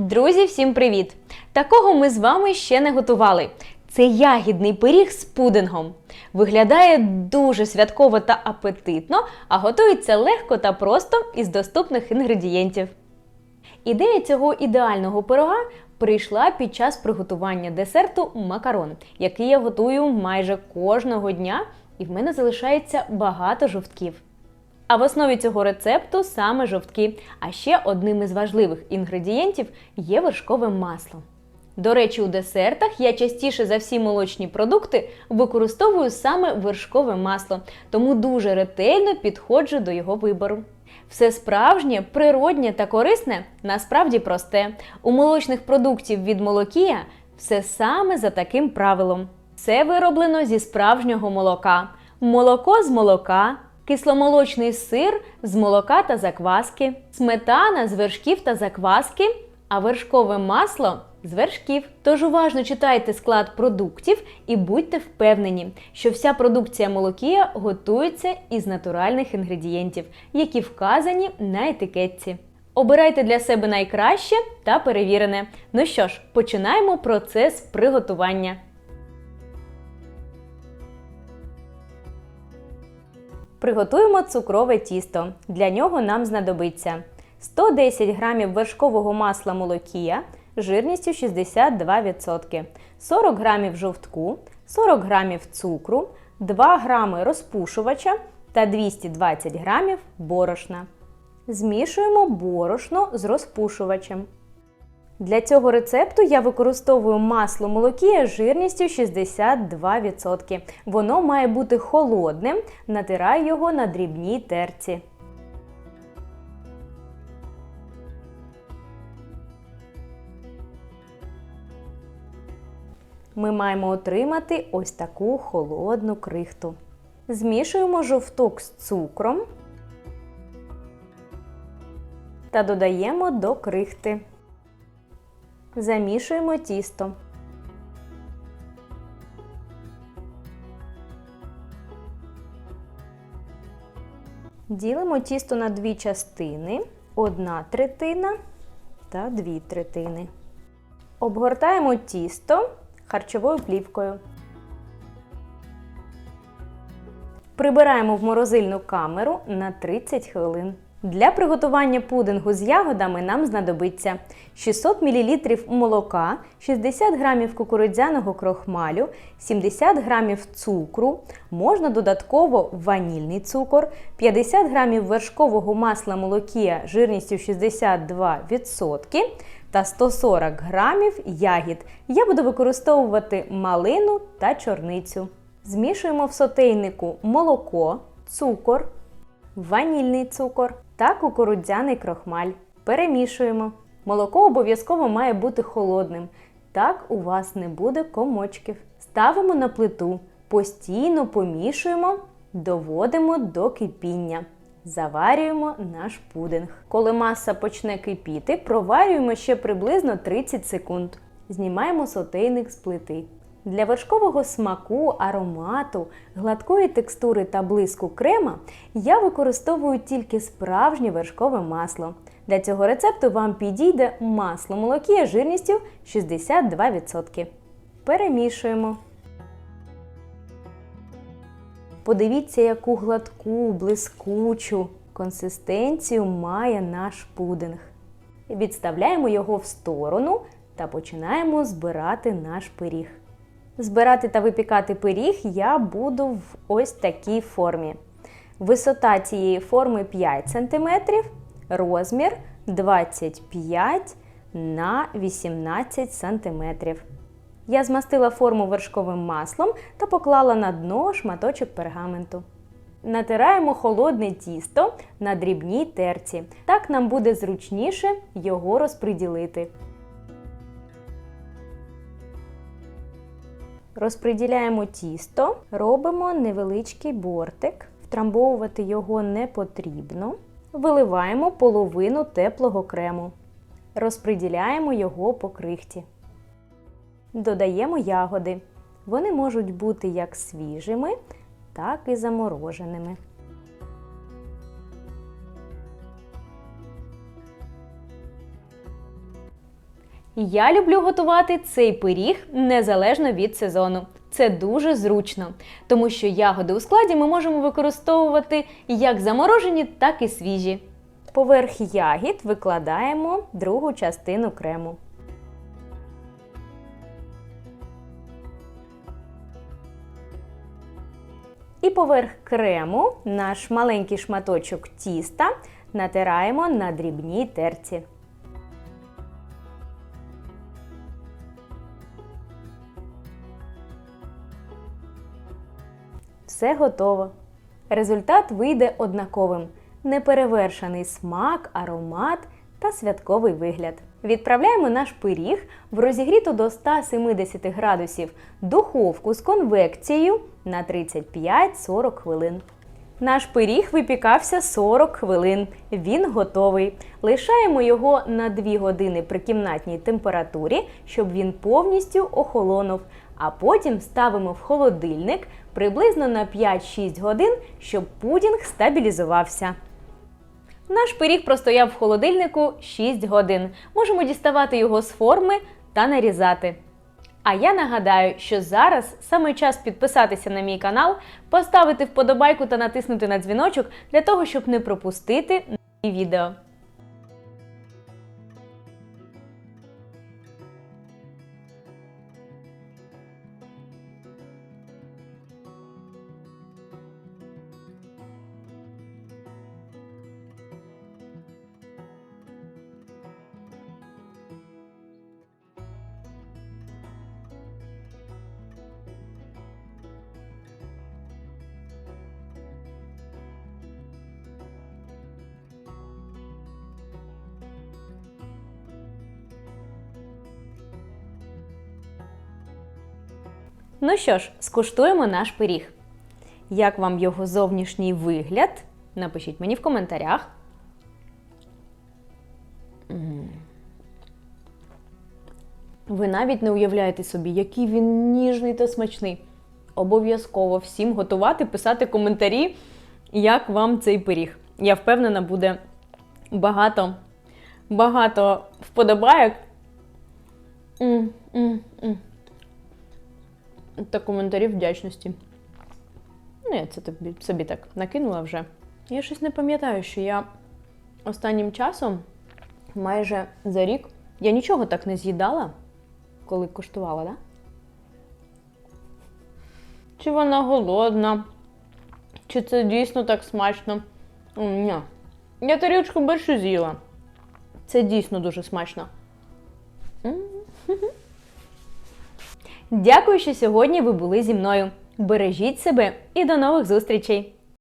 Друзі, всім привіт! Такого ми з вами ще не готували. Це ягідний пиріг з пудингом. Виглядає дуже святково та апетитно, а готується легко та просто із доступних інгредієнтів. Ідея цього ідеального пирога прийшла під час приготування десерту макарон, який я готую майже кожного дня, і в мене залишається багато жовтків. А в основі цього рецепту саме жовтки. А ще одним із важливих інгредієнтів є вершкове масло. До речі, у десертах я частіше за всі молочні продукти використовую саме вершкове масло, тому дуже ретельно підходжу до його вибору. Все справжнє, природнє та корисне насправді просте. У молочних продуктів від молокія все саме за таким правилом. Це вироблено зі справжнього молока, молоко з молока, кисломолочний сир з молока та закваски, сметана з вершків та закваски, а вершкове масло з вершків. Тож уважно читайте склад продуктів і будьте впевнені, що вся продукція молокія готується із натуральних інгредієнтів, які вказані на етикетці. Обирайте для себе найкраще та перевірене. Ну що ж, починаємо процес приготування. Приготуємо цукрове тісто. Для нього нам знадобиться 110 г вершкового масла молокія жирністю 62%, 40 г жовтку, 40 г цукру, 2 г розпушувача та 220 г борошна. Змішуємо борошно з розпушувачем. Для цього рецепту я використовую масло молокія жирністю 62%. Воно має бути холодним, натираю його на дрібній терці. Ми маємо отримати ось таку холодну крихту. Змішуємо жовток з цукром та додаємо до крихти. Замішуємо тісто. Ділимо тісто на дві частини, одна третина та дві третини. Обгортаємо тісто харчовою плівкою. Прибираємо в морозильну камеру на 30 хвилин. Для приготування пудингу з ягодами нам знадобиться 600 мл молока, 60 г кукурудзяного крохмалю, 70 г цукру, можна додатково ванільний цукор, 50 г вершкового масла молокія жирністю 62% та 140 г ягід. Я буду використовувати малину та чорницю. Змішуємо в сотейнику молоко, цукор, ванільний цукор та кукурудзяний крохмаль. Перемішуємо. Молоко обов'язково має бути холодним. Так у вас не буде комочків. Ставимо на плиту, постійно помішуємо, доводимо до кипіння. Заварюємо наш пудинг. Коли маса почне кипіти, проварюємо ще приблизно 30 секунд. Знімаємо сотейник з плити. Для вершкового смаку, аромату, гладкої текстури та блиску крема я використовую тільки справжнє вершкове масло. Для цього рецепту вам підійде масло молокія жирністю 62%. Перемішуємо. Подивіться, яку гладку, блискучу консистенцію має наш пудинг. Відставляємо його в сторону та починаємо збирати наш пиріг. Збирати та випікати пиріг я буду в ось такій формі. Висота цієї форми 5 см, розмір 25 на 18 см. Я змастила форму вершковим маслом та поклала на дно шматочок пергаменту. Натираємо холодне тісто на дрібній терці. Так нам буде зручніше його розподілити. Розподіляємо тісто, робимо невеличкий бортик, втрамбовувати його не потрібно. Виливаємо половину теплого крему. розприділяємо його по крихті. Додаємо ягоди. Вони можуть бути як свіжими, так і замороженими. Я люблю готувати цей пиріг незалежно від сезону. Це дуже зручно, тому що ягоди у складі ми можемо використовувати як заморожені, так і свіжі. Поверх ягід викладаємо другу частину крему. І поверх крему наш маленький шматочок тіста натираємо на дрібній терці. Все готово. Результат вийде однаковим: неперевершений смак, аромат та святковий вигляд. Відправляємо наш пиріг в розігріту до 170 градусів духовку з конвекцією на 35-40 хвилин. Наш пиріг випікався 40 хвилин. Він готовий. Лишаємо його на 2 години при кімнатній температурі, щоб він повністю охолонув. А потім ставимо в холодильник приблизно на 5-6 годин, щоб пудінг стабілізувався. Наш пиріг простояв в холодильнику 6 годин. Можемо діставати його з форми та нарізати. А я нагадаю, що зараз саме час підписатися на мій канал, поставити вподобайку та натиснути на дзвіночок для того, щоб не пропустити нові відео. Ну що ж, скуштуємо наш пиріг. Як вам його зовнішній вигляд? Напишіть мені в коментарях. Ви навіть не уявляєте собі, який він ніжний та смачний. Обов'язково всім готувати, писати коментарі, як вам цей пиріг. Я впевнена, буде багато, багато вподобайок. М, м, м та коментарів вдячності. Ну, я це тобі собі так накинула вже. Я щось не пам'ятаю, що я останнім часом, майже за рік, я нічого так не з'їдала, коли куштувала, да? Чи вона голодна? Чи це дійсно так смачно? Ні. Я тарілочку більше з'їла. Це дійсно дуже смачно. Дякую, що сьогодні ви були зі мною. Бережіть себе і до нових зустрічей!